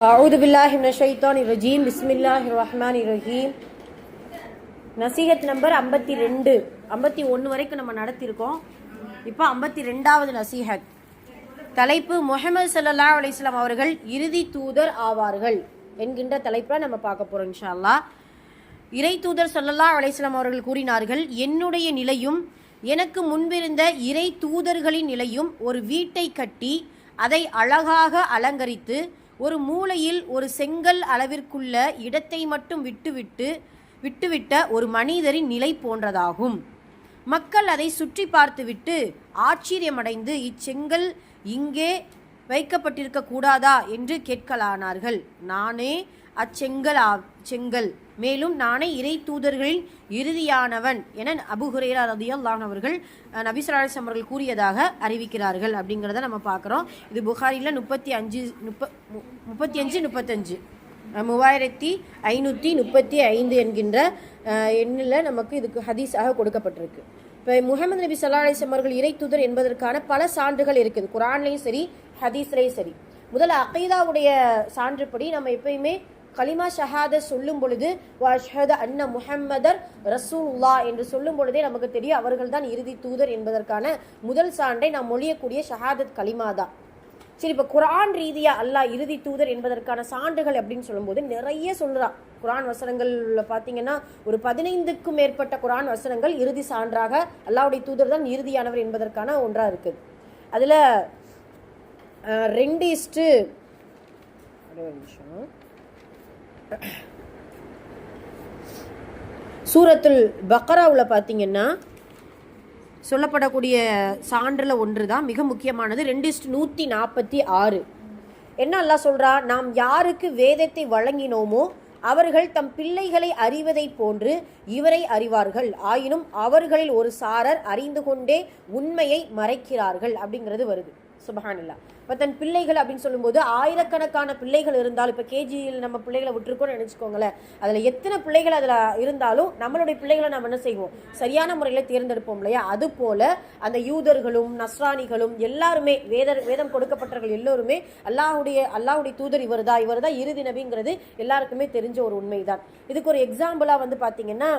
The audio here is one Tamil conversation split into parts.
அவுது பில்லாஹிம் ஷைத்தான் ரஜீம். பிஸ்மில்லாஹி ரஹ்மான் ரஹீம். நசீகத் நம்பர் ஐம்பத்தி ரெண்டு. ஐம்பத்தி ஒன்று வரைக்கும் நம்ம நடத்தியிருக்கோம் இப்போ ஐம்பத்தி ரெண்டாவது நசீஹத். தலைப்பு முகமது சல்லா அலிஸ்லாம் அவர்கள் இறுதி தூதர் ஆவார்கள் என்கின்ற தலைப்பில் நம்ம பார்க்க போகிறோம் இன்ஷா இன்ஷால்லா இறை தூதர் சல்லல்லா அலிஸ்லாம் அவர்கள் கூறினார்கள் என்னுடைய நிலையும் எனக்கு முன்பிருந்த இறை தூதர்களின் நிலையும் ஒரு வீட்டை கட்டி அதை அழகாக அலங்கரித்து ஒரு மூலையில் ஒரு செங்கல் அளவிற்குள்ள இடத்தை மட்டும் விட்டுவிட்டு விட்டுவிட்ட ஒரு மனிதரின் நிலை போன்றதாகும். மக்கள் அதை சுற்றி பார்த்துவிட்டு ஆச்சரியமடைந்து இச்செங்கல் இங்கே வைக்கப்பட்டிருக்க கூடாதா என்று கேட்கலானார்கள். நானே அச்செங்கல் ஆ செங்கல் மேலும் நானே இறை தூதர்களின் இறுதியானவன் என அபுஹுரேரா ரதியல்லான் அவர்கள் நபிசராசம் அவர்கள் கூறியதாக அறிவிக்கிறார்கள் அப்படிங்கிறத நம்ம பார்க்குறோம். இது புகாரியில் முப்பத்தி அஞ்சு முப்ப மு- முப்பத்தி அஞ்சு முப்பத்தஞ்சு. மூவாயிரத்தி ஐநூற்றி முப்பத்தி ஐந்து என்கின்ற எண்ணில் நமக்கு இதுக்கு ஹதீஸாக கொடுக்கப்பட்டிருக்கு. இப்போ முகமது நபி ஸல்லல்லாஹு அவர்கள் இறை தூதர் என்பதற்கான பல சான்றுகள் இருக்குது. குரான்லேயும் சரி ஹதீஸ்லேயும் சரி. முதல்ல அகைதாவுடைய சான்றுப்படி நம்ம எப்பயுமே கலிமா ஷஹாத சொல்லும் பொழுது வஷ்ஹது அன்ன முஹம்மதர் ரசூல்லா என்று சொல்லும் பொழுதே நமக்கு தெரியும் அவர்கள் தான் இறுதி தூதர் என்பதற்கான முதல் சான்றை நாம் மொழியக்கூடிய ஷஹாதத் கலிமா தான். சரி இப்போ குரான் ரீதியாக அல்லாஹ் இறுதி தூதர் என்பதற்கான சான்றுகள் அப்படின்னு சொல்லும்போது நிறைய சொல்கிறான் குரான் வசனங்கள்ல பார்த்தீங்கன்னா ஒரு பதினைந்துக்கும் மேற்பட்ட குரான் வசனங்கள் இறுதி சான்றாக அல்லாவுடைய தூதர் தான் இறுதியானவர் என்பதற்கான ஒன்றாக இருக்குது அதில் ரெண்டு இஸ்ட்டு ஒரு நிமிஷம். சூரத்துல் பக்ராவில் பார்த்தீங்கன்னா சொல்லப்படக்கூடிய சான்றில் ஒன்று தான் மிக முக்கியமானது. ரெண்டு நூற்றி நாற்பத்தி ஆறு. என்ன அல்லாஹ் சொல்கிறா நாம் யாருக்கு வேதத்தை வழங்கினோமோ அவர்கள் தம் பிள்ளைகளை அறிவதைப் போன்று இவரை அறிவார்கள். ஆயினும் அவர்களில் ஒரு சாரர் அறிந்து கொண்டே உண்மையை மறைக்கிறார்கள் அப்படிங்கிறது வருது. சுபஹானல்லா. இப்போ தன் பிள்ளைகள் அப்படின்னு சொல்லும்போது ஆயிரக்கணக்கான பிள்ளைகள் இருந்தாலும் இப்போ கேஜியில் நம்ம பிள்ளைகளை விட்டுருக்கோம்னு நினச்சிக்கோங்களேன். அதில் எத்தனை பிள்ளைகள் அதில் இருந்தாலும் நம்மளுடைய பிள்ளைகளை நம்ம என்ன செய்வோம்? சரியான முறையில் தேர்ந்தெடுப்போம் இல்லையா? அது போல அந்த யூதர்களும் நஸ்ரானிகளும் எல்லாருமே வேத வேதம் கொடுக்கப்பட்டவர்கள் எல்லோருமே அல்லாஹுடைய அல்லாஹுடைய தூதர் இவர் தான் இவர் தான் இறுதி நபிங்கிறது எல்லாருக்குமே தெரிஞ்ச ஒரு உண்மைதான். இதுக்கு ஒரு எக்ஸாம்பிளாக வந்து பார்த்தீங்கன்னா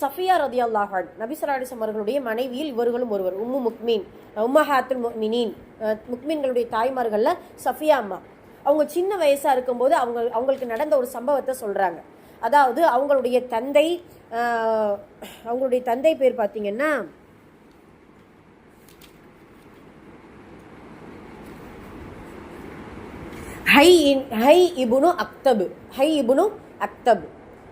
சஃபியா ரதி அல்லாஹான் நபிசராடிசம் அவர்களுடைய மனைவியில் இவர்களும் ஒருவர் உம்மு முக்மீன் உம்மஹாத்துல் முக்மினின் முக்மீன்களுடைய தாய்மார்களில் சஃபியா அம்மா. அவங்க சின்ன வயசாக இருக்கும்போது அவங்க அவங்களுக்கு நடந்த ஒரு சம்பவத்தை சொல்கிறாங்க அதாவது அவங்களுடைய தந்தை அவங்களுடைய தந்தை பேர் பார்த்தீங்கன்னா ஹை இன் ஹை இபுனு அக்தபு ஹை இபுனு அக்தபு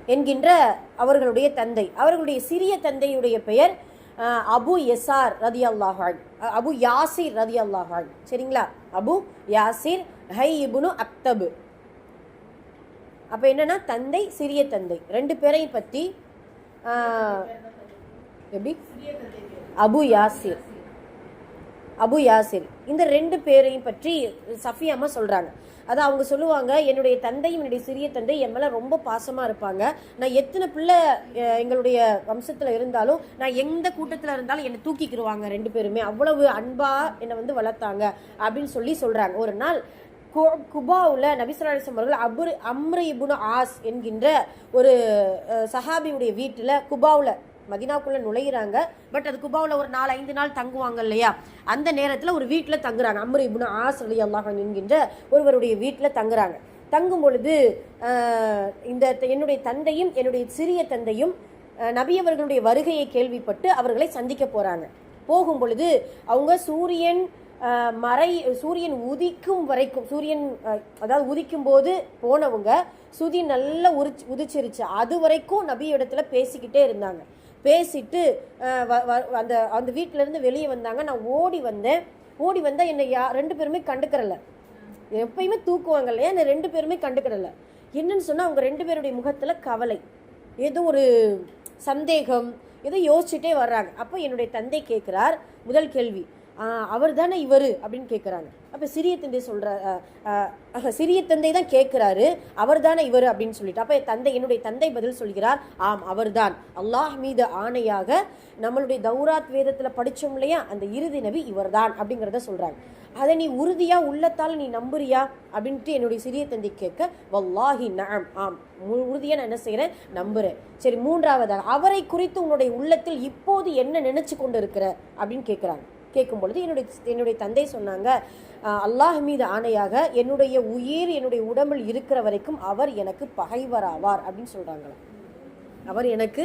என்கின்ற அவர்களுடைய தந்தை. அவர்களுடைய சிறிய தந்தையுடைய பெயர் அபு எசார் ரதி அல்லாஹான் அபு யாசிர் ரதி அல்லாஹான் சரிங்களா? அபு யாசிர் ஹை இபுனு அக்தபு. அப்போ என்னன்னா தந்தை சிறிய தந்தை. ரெண்டு பேரையும் பற்றி எப்படி? Abu Yasir. Abu Yasir. இந்த ரெண்டு பேரையும் பற்றி சஃபியாமா சொல்கிறாங்க அது அவங்க சொல்லுவாங்க என்னுடைய தந்தையும் என்னுடைய சிறிய தந்தை என் மேலே ரொம்ப பாசமாக இருப்பாங்க. நான் எத்தனை பிள்ளை எங்களுடைய வம்சத்தில் இருந்தாலும் நான் எந்த கூட்டத்தில் இருந்தாலும் என்னை தூக்கிக்கிடுவாங்க ரெண்டு பேருமே. அவ்வளவு அன்பாக என்னை வந்து வளர்த்தாங்க. அப்படின்னு சொல்லி சொல்கிறாங்க ஒரு நாள் கு- குபாவுல அவர்கள் அபுர் அம்ர இபுனு ஆஸ் என்கின்ற ஒரு சஹாபியுடைய வீட்டில் குபாவில் மதினாக்குள்ள நுழையிறாங்க. பட் அது குபாவில் ஒரு நாலு ஐந்து நாள் தங்குவாங்க இல்லையா? அந்த நேரத்தில் ஒரு வீட்டில் தங்குறாங்க. அம்ரு இப்னு ஆஸ் அலி அல்லாஹ் என்கின்ற ஒருவருடைய வீட்டில் தங்குறாங்க. தங்கும் பொழுது இந்த த- என்னுடைய தந்தையும் என்னுடைய சிறிய தந்தையும் நபியவர்களுடைய வருகையை கேள்விப்பட்டு அவர்களை சந்திக்க போகிறாங்க போகும் பொழுது அவங்க சூரியன் மறை சூரியன் உதிக்கும் வரைக்கும் சூரியன் அதாவது உதிக்கும் போது போனவங்க சுதி நல்லா உரிச்சு உதிச்சிருச்சு. அது வரைக்கும் நபி இடத்துல பேசிக்கிட்டே இருந்தாங்க. பேசிட்டு வ- வ- அந்த அந்த வீட்டிலேருந்து வெளியே வந்தாங்க. நான் ஓடி வந்தேன். ஓடி வந்தால் என்னை யா ரெண்டு பேருமே கண்டுக்கிறல. எப்பயுமே தூக்குவாங்க இல்லையா? என்னை ரெண்டு பேருமே கண்டுக்கிறல. என்னன்னு சொன்னால் அவங்க ரெண்டு பேருடைய முகத்தில் கவலை. ஏதோ ஒரு சந்தேகம். ஏதோ யோசிச்சுட்டே வர்றாங்க. அப்போ என்னுடைய தந்தை கேட்குறார் முதல் கேள்வி அவர் தானே இவர் அப்படின்னு கேட்குறாங்க அப்போ சிறிய தந்தை சொல்கிற சிறிய தந்தை தான் கேட்குறாரு அவர் தானே இவர் அப்படின்னு சொல்லிட்டு. அப்போ தந்தை என்னுடைய தந்தை பதில் சொல்கிறார் ஆம் அவர்தான். அல்லாஹ் மீது ஆணையாக நம்மளுடைய தௌராத் வேதத்தில் படித்தோம் இல்லையா? அந்த இறுதி நபி இவர்தான் அப்படிங்கிறத சொல்கிறாங்க அதை நீ உறுதியாக உள்ளத்தால் நீ நம்புறியா? அப்படின்ட்டு என்னுடைய சிறிய தந்தை கேட்க வல்லாஹி நாம் ஆம். உறுதியாக நான் என்ன செய்கிறேன் நம்புகிறேன் சரி மூன்றாவதாக அவரை குறித்து உன்னுடைய உள்ளத்தில் இப்போது என்ன நினைச்சு கொண்டு இருக்கிற அப்படின்னு கேட்குறாங்க கேட்கும் பொழுது என்னுடைய என்னுடைய தந்தை சொன்னாங்க அல்லாஹ் மீது ஆணையாக என்னுடைய உயிர் என்னுடைய உடம்பில் இருக்கிற வரைக்கும் அவர் எனக்கு பகைவராவார் அப்படின்னு சொல்றாங்களாம். அவர் எனக்கு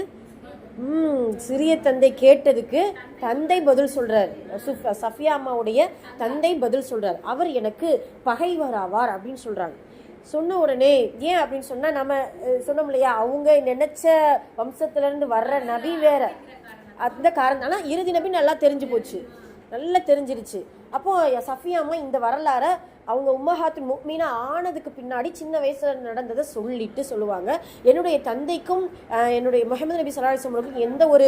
சிறிய தந்தை கேட்டதுக்கு தந்தை பதில் சொல்கிறார் சஃபியா அம்மாவுடைய தந்தை பதில் சொல்கிறார் அவர் எனக்கு பகைவராவார் அப்படின்னு சொல்கிறாங்க சொன்ன உடனே ஏன்? அப்படின்னு சொன்னால் நம்ம சொன்னோம் இல்லையா அவங்க நினைச்ச வம்சத்துலேருந்து வர்ற நபி வேற. அந்த காரணம் ஆனால் இறுதி நபி நல்லா தெரிஞ்சு போச்சு. நல்லா தெரிஞ்சிருச்சு. அப்போ சஃபியாம்மா இந்த வரலாற அவங்க உம்மஹாத்து முக்மீனா ஆனதுக்கு பின்னாடி சின்ன வயசுல நடந்ததை சொல்லிட்டு சொல்லுவாங்க. என்னுடைய தந்தைக்கும் என்னுடைய முகமது நபி சல்லா அலிஸ்லமுக்கும் எந்த ஒரு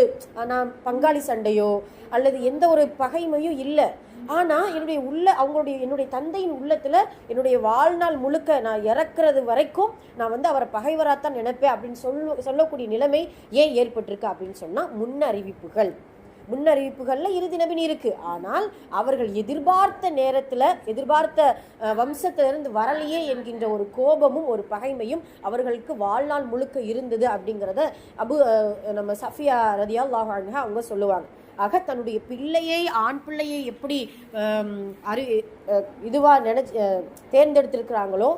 நான் பங்காளி சண்டையோ அல்லது எந்த ஒரு பகைமையும் இல்லை. ஆனால் என்னுடைய உள்ள அவங்களுடைய என்னுடைய தந்தையின் உள்ளத்தில் என்னுடைய வாழ்நாள் முழுக்க நான் இறக்குறது வரைக்கும் நான் வந்து அவரை பகைவராத்தான் நினைப்பேன் அப்படின்னு சொல்ல சொல்லக்கூடிய நிலைமை ஏன் ஏற்பட்டிருக்கு அப்படின்னு சொன்னால் முன்னறிவிப்புகள். முன்னறிவிப்புகளில் இறுதி நபின் இருக்குது ஆனால் அவர்கள் எதிர்பார்த்த நேரத்தில் எதிர்பார்த்த வம்சத்திலிருந்து வரலையே என்கின்ற ஒரு கோபமும் ஒரு பகைமையும் அவர்களுக்கு வாழ்நாள் முழுக்க இருந்தது அப்படிங்கிறத அபு நம்ம சஃபியா ரதியா அன்ஹா அவங்க சொல்லுவாங்க. ஆக தன்னுடைய பிள்ளையை ஆண் பிள்ளையை எப்படி அறி இதுவாக நினச்சி தேர்ந்தெடுத்திருக்கிறாங்களோ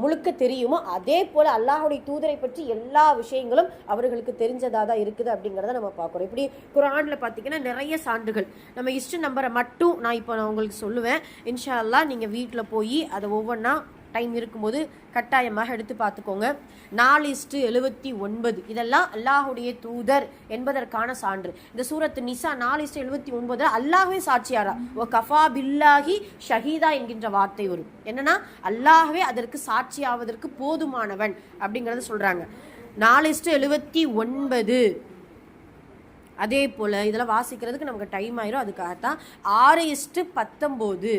முழுக்க தெரியுமோ அதே போல் அல்லாஹுடைய தூதரை பற்றி எல்லா விஷயங்களும் அவர்களுக்கு தெரிஞ்சதாக தான் இருக்குது அப்படிங்கிறத நம்ம பார்க்குறோம். இப்படி குரானில் பார்த்தீங்கன்னா நிறைய சான்றுகள். நம்ம இஷ்ட நம்பரை மட்டும் நான் இப்போ நான் உங்களுக்கு சொல்லுவேன். இன்ஷா அல்லாஹ் நீங்கள் வீட்டில் போய் அதை ஒவ்வொன்றா டைம் இருக்கும்போது கட்டாயமாக எடுத்து பார்த்துக்கோங்க. நாலு இஸ்டு எழுபத்தி ஒன்பது. இதெல்லாம் அல்லாஹுடைய தூதர் என்பதற்கான சான்று. இந்த சூரத்து நிசா நாலு இஸ்டு எழுபத்தி ஒன்பது அல்லாஹ்வே சாட்சியாரா? ஓ கஃபா பில்லாஹி ஷஹீதா என்கின்ற வார்த்தை வரும். என்னன்னா அல்லாஹவே அதற்கு சாட்சியாவதற்கு போதுமானவன் அப்படிங்கிறத சொல்றாங்க. நாலு இஸ்டு எழுபத்தி ஒன்பது. அதே போல் இதெல்லாம் வாசிக்கிறதுக்கு நமக்கு டைம் ஆயிரும். அதுக்காகத்தான் ஆறு இஸ்டு பத்தொம்போது.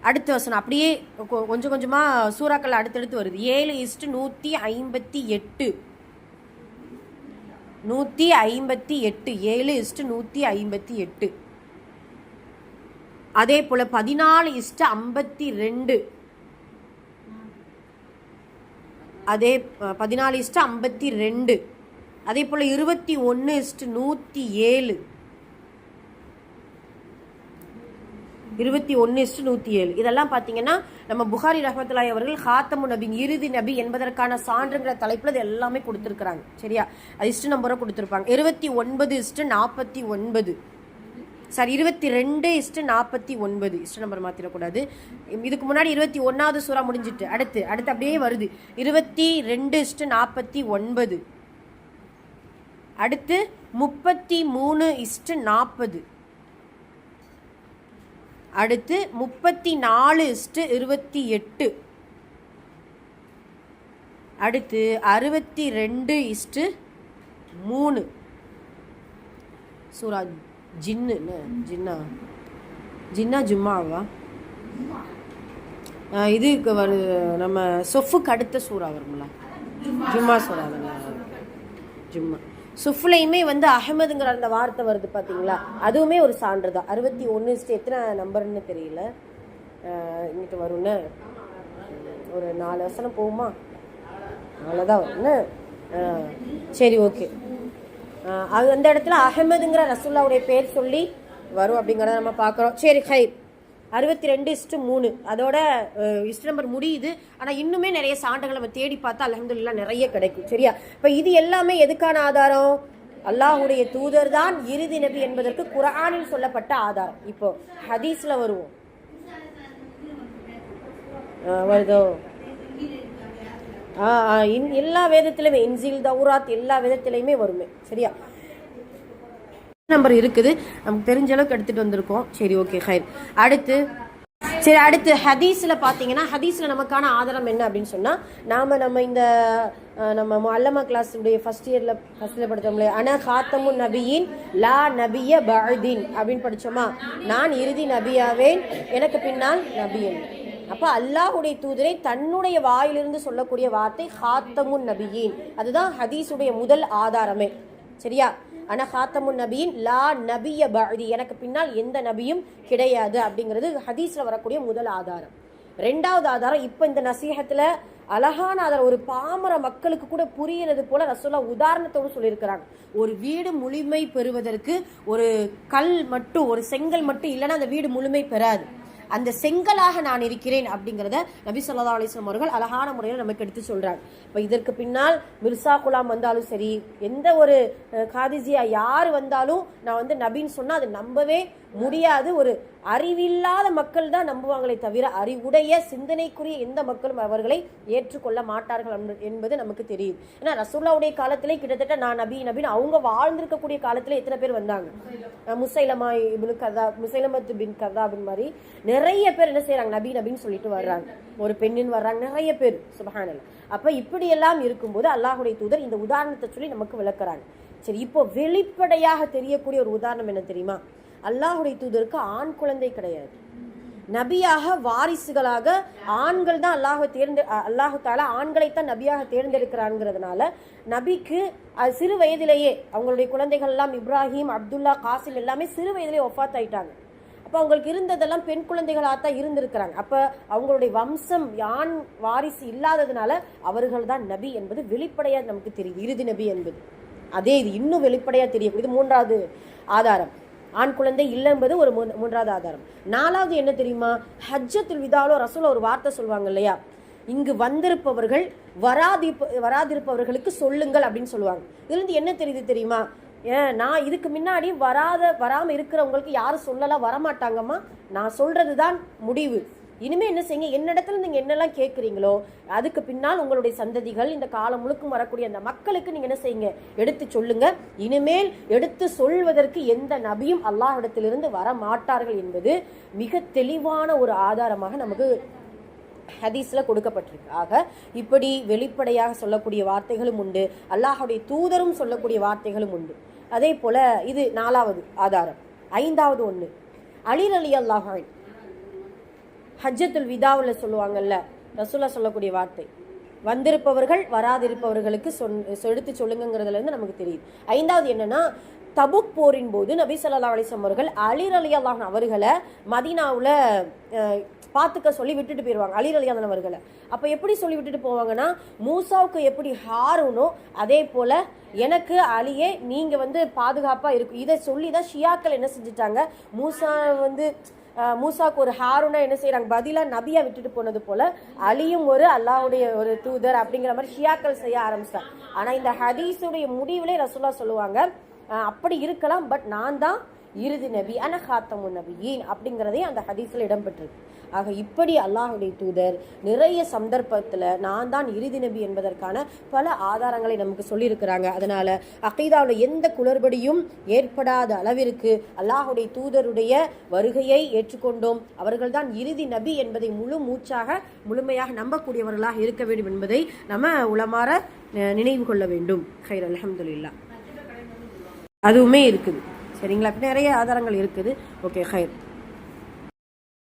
அடுத்த வசனம். அப்படியே கொ- கொஞ்சம் கொஞ்சமாக சூறாக்கள் அடுத்தடுத்து வருது. ஏழு இஸ்ட்டு நூற்றி ஐம்பத்தி எட்டு. நூற்றி ஐம்பத்தி எட்டு. ஏழு இஸ்ட்டு நூற்றி ஐம்பத்தி எட்டு. அதே போல் பதினாலு இஸ்ட்டு ஐம்பத்தி ரெண்டு. அதே பதினாலு இஸ்ட்டு ஐம்பத்தி ரெண்டு. அதே போல் இருபத்தி ஒன்று இஸ்ட் நூற்றி ஏழு. இருபத்தி ஒன்று இஸ்டு நூற்றி ஏழு. இதெல்லாம் பார்த்தீங்கன்னா நம்ம புகாரி ரஹமத்துல்லாய் அவர்கள் ஹாத்தமு நபி இறுதி நபி என்பதற்கான சான்றுங்கிற தலைப்பில் இது எல்லாமே கொடுத்துருக்குறாங்க. சரியா? அது இஸ்டு நம்பரை கொடுத்துருப்பாங்க. இருபத்தி ஒன்பது இஸ்டு நாற்பத்தி ஒன்பது. சாரி இருபத்தி ரெண்டு இஸ்ட்டு நாற்பத்தி ஒன்பது. இஸ்ட் நம்பர் மாற்றிடக்கூடாது இதுக்கு முன்னாடி இருபத்தி ஒன்றாவது சூறா முடிஞ்சிட்டு அடுத்து அடுத்து அப்படியே வருது. இருபத்தி ரெண்டு இஸ்ட்டு நாற்பத்தி ஒன்பது. அடுத்து முப்பத்தி மூணு இஸ்ட்டு நாற்பது. அடுத்து முப்பத்தி நாலு இஸ்ட்டு இருபத்தி எட்டு அடுத்து அறுபத்தி ரெண்டு இஸ்ட்டு மூணு. சூரா ஜின்னு ஜின்னா? ஜின்னா ஜும்மாவா? இது வரு நம்ம சொஃபுக்கு அடுத்த சூறா வரும்ல? ஜும்மா சூறா ஜும்மா. சுஃப்லையுமே வந்து அகமதுங்கிற அந்த வார்த்தை வருது பார்த்தீங்களா அதுவுமே ஒரு சான்று தான் அறுபத்தி ஒன்று எத்தனை நம்பர்னு தெரியல. இன்னைக்கு வரும்னு. ஒரு நாலு வசனம் போகுமா? அவ்வளோதான் வரும்னு. சரி ஓகே. அது அந்த இடத்துல அகமதுங்கிற ரசுல்லாவுடைய பேர் சொல்லி வரும் அப்படிங்கிறத நம்ம பார்க்குறோம். சரி ஹை அறுபத்தி ரெண்டு இஸ்ட்டு மூணு. அதோட இஸ்ட் நம்பர் முடியுது. ஆனால் இன்னுமே நிறைய சான்றுகளை நம்ம தேடி பார்த்தா அல்ஹம்துலில்லாஹ் நிறைய கிடைக்கும். சரியா? இப்போ இது எல்லாமே எதுக்கான ஆதாரம்? அல்லாஹ்வுடைய தூதர் தான் இறுதி நபி என்பதற்கு குரானில் சொல்லப்பட்ட ஆதாரம். இப்போ ஹதீஸ்ல வருவோம். வருதோ? ஆ, இன்- எல்லா வேதத்திலுமே இன்சில் தௌராத் எல்லா வேதத்திலையுமே வருமே. சரியா? நம்பர் இருக்குது. நமக்கு தெரிஞ்ச அளவுக்கு எடுத்துட்டு வந்திருக்கோம். சரி ஓகே ஹைர் அடுத்து சரி அடுத்து ஹதீஸ்ல பாத்தீங்கன்னா ஹதீஸ்ல நமக்கான ஆதாரம் என்ன அப்படின்னு சொன்னா நாம நம்ம இந்த நம்ம அல்லமா கிளாஸ் உடைய ஃபர்ஸ்ட் இயர்ல ஃபர்ஸ்ட் இயர் படிச்சோம்ல அன காத்தமு நபியின் லா நபிய பஅதீன் அப்படின்னு படிச்சோமா? நான் இறுதி நபியாவேன் எனக்கு பின்னால் நபியன் அப்ப அல்லாஹ்வுடைய தூதரை தன்னுடைய வாயிலிருந்து சொல்லக்கூடிய வார்த்தை ஹாத்தமுன் நபியின். அதுதான் ஹதீஸுடைய முதல் ஆதாரமே. சரியா? அன ஹாத்தமுன் நபியின் லா நபிய பஅதி. எனக்கு பின்னால் எந்த நபியும் கிடையாது அப்படிங்கிறது ஹதீஸில் வரக்கூடிய முதல் ஆதாரம். ரெண்டாவது ஆதாரம் இப்போ இந்த நசீகத்தில் அழகான ஆதாரம். ஒரு பாமர மக்களுக்கு கூட புரியறது போல ரசோல்லா உதாரணத்தோடு சொல்லியிருக்கிறாங்க. ஒரு வீடு முழுமை பெறுவதற்கு ஒரு கல் மட்டும் ஒரு செங்கல் மட்டும் இல்லைன்னா அந்த வீடு முழுமை பெறாது. அந்த செங்கலாக நான் இருக்கிறேன் அப்படிங்கிறத நபி சொல்லா அலிஸ்லாம் அவர்கள் அழகான முறையில் நமக்கு எடுத்து சொல்கிறார் இப்போ இதற்கு பின்னால் மிர்சா குலாம் வந்தாலும் சரி எந்த ஒரு காதிசியா யார் வந்தாலும் நான் வந்து நபின்னு சொன்னால் அது நம்பவே முடியாது. ஒரு அறிவில்லாத மக்கள் தான் நம்புவாங்களே தவிர அறிவுடைய சிந்தனைக்குரிய எந்த மக்களும் அவர்களை ஏற்றுக்கொள்ள மாட்டார்கள் என்பது நமக்கு தெரியுது ஏன்னா ரசூல்லாவுடைய காலத்திலே கிட்டத்தட்ட நான் நபி நபின்னு அவங்க வாழ்ந்திருக்கக்கூடிய காலத்தில் எத்தனை பேர் வந்தாங்க? முசைலமா இப்னு கதா முசைலமத்து பின் கதாபின் மாதிரி நிறைய பேர் என்ன செய்யறாங்க நபி நபின்னு சொல்லிட்டு வர்றாங்க. ஒரு பெண்ணின் வர்றாங்க. நிறைய பேர். சுபஹானல் அப்ப இப்படி எல்லாம் இருக்கும்போது அல்லாஹுடைய தூதர் இந்த உதாரணத்தை சொல்லி நமக்கு விளக்குறாங்க. சரி இப்போ வெளிப்படையாக தெரியக்கூடிய ஒரு உதாரணம் என்ன தெரியுமா? அல்லாஹுடைய தூதருக்கு ஆண் குழந்தை கிடையாது. நபியாக வாரிசுகளாக ஆண்கள் தான் அல்லாஹ் தேர்ந்து அல்லாஹு தாலா ஆண்களைத்தான் நபியாக தேர்ந்தெடுக்கிறாங்கிறதுனால நபிக்கு சிறு வயதிலேயே அவங்களுடைய குழந்தைகள் எல்லாம் இப்ராஹிம் அப்துல்லா காசில் எல்லாமே சிறு வயதிலே ஒஃபாத் ஆயிட்டாங்க அப்போ அவங்களுக்கு இருந்ததெல்லாம் பெண் குழந்தைகளாக தான் இருந்திருக்கிறாங்க. அப்போ அவங்களுடைய வம்சம் யான் வாரிசு இல்லாததுனால அவர்கள் தான் நபி என்பது வெளிப்படையாக நமக்கு தெரியுது இறுதி நபி என்பது. அதே இது இன்னும் வெளிப்படையாக தெரியக்கூடியது மூன்றாவது ஆதாரம். ஆண் குழந்தை இல்லை என்பது ஒரு மூன்றாவது ஆதாரம். நாலாவது என்ன தெரியுமா? ஹஜ்ஜத்தில் விதாலோ ரசூல ஒரு வார்த்தை சொல்லுவாங்க இல்லையா? இங்கு வந்திருப்பவர்கள் வராதிருப்ப வராதிருப்பவர்களுக்கு சொல்லுங்கள் அப்படின்னு சொல்லுவாங்க. இதுலேருந்து என்ன தெரியுது தெரியுமா? ஏன் நான் இதுக்கு முன்னாடி வராத வராமல் இருக்கிறவங்களுக்கு யாரும் சொல்லலாம் வரமாட்டாங்கம்மா. நான் சொல்றதுதான் முடிவு. இனிமே என்ன செய்யுங்க? என்னிடத்துல நீங்க என்னெல்லாம் கேட்குறீங்களோ அதுக்கு பின்னால் உங்களுடைய சந்ததிகள் இந்த காலம் முழுக்கும் வரக்கூடிய அந்த மக்களுக்கு நீங்க என்ன செய்யுங்க? எடுத்து சொல்லுங்க. இனிமேல் எடுத்து சொல்வதற்கு எந்த நபியும் அல்லாஹிடத்திலிருந்து வர மாட்டார்கள் என்பது மிக தெளிவான ஒரு ஆதாரமாக நமக்கு ஹதீஸ்ல கொடுக்கப்பட்டிருக்கு. ஆக இப்படி வெளிப்படையாக சொல்லக்கூடிய வார்த்தைகளும் உண்டு. அல்லாஹுடைய தூதரும் சொல்லக்கூடிய வார்த்தைகளும் உண்டு. அதே போல இது நாலாவது ஆதாரம். ஐந்தாவது ஒன்று அலிர் அலி அல்லாஹான் ஹஜ்ஜத்துல் விதாவில் சொல்லுவாங்கல்ல ரசூலா சொல்லக்கூடிய வார்த்தை. வந்திருப்பவர்கள் வராதிருப்பவர்களுக்கு சொன் எடுத்து சொல்லுங்கிறதுலேருந்து நமக்கு தெரியுது. ஐந்தாவது என்னன்னா தபுக் போரின் போது நபி சொல்லா அலிசம் அவர்கள் அலிர் அலி அவர்களை மதினாவில் பார்த்துக்க சொல்லி விட்டுட்டு போயிடுவாங்க அலிர் அலியாதன் அவர்களை. அப்போ எப்படி சொல்லி விட்டுட்டு போவாங்கன்னா மூசாவுக்கு எப்படி ஹாரூனோ அதே போல் எனக்கு அலியே நீங்கள் வந்து பாதுகாப்பாக இருக்கும் இதை சொல்லி தான் ஷியாக்கள் என்ன செஞ்சுட்டாங்க? மூசா வந்து மூசாக்கு ஒரு ஹாருனா என்ன செய்கிறாங்க பதிலா நபியா விட்டுட்டு போனது போல அலியும் ஒரு அல்லாஹ்வுடைய ஒரு தூதர் அப்படிங்கிற மாதிரி ஷியாக்கள் செய்ய ஆரம்பிச்சிட்டாங்க ஆனா இந்த ஹதீஸுடைய முடிவிலே ரசுல்லா சொல்லுவாங்க அஹ், அப்படி இருக்கலாம் பட் நான் தான் இறுதி நபி அன ஹாத்தமு நபியின் அப்படிங்கிறதே அந்த ஹதீஸில் இடம்பெற்றிருக்கு. ஆக இப்படி அல்லாஹுடைய தூதர் நிறைய சந்தர்ப்பத்தில் நான் தான் இறுதி நபி என்பதற்கான பல ஆதாரங்களை நமக்கு சொல்லியிருக்கிறாங்க. அதனால் அகைதாவில் எந்த குளறுபடியும் ஏற்படாத அளவிற்கு அல்லாஹுடைய தூதருடைய வருகையை ஏற்றுக்கொண்டோம். அவர்கள்தான் இறுதி நபி என்பதை முழு மூச்சாக முழுமையாக நம்பக்கூடியவர்களாக இருக்க வேண்டும் என்பதை நம்ம உளமாற நினைவு கொள்ள வேண்டும். ஹைர் அலமதுல்லா அதுவுமே இருக்குது. சரிங்களா? நிறைய ஆதாரங்கள் இருக்குது. ஓகே ஹைர்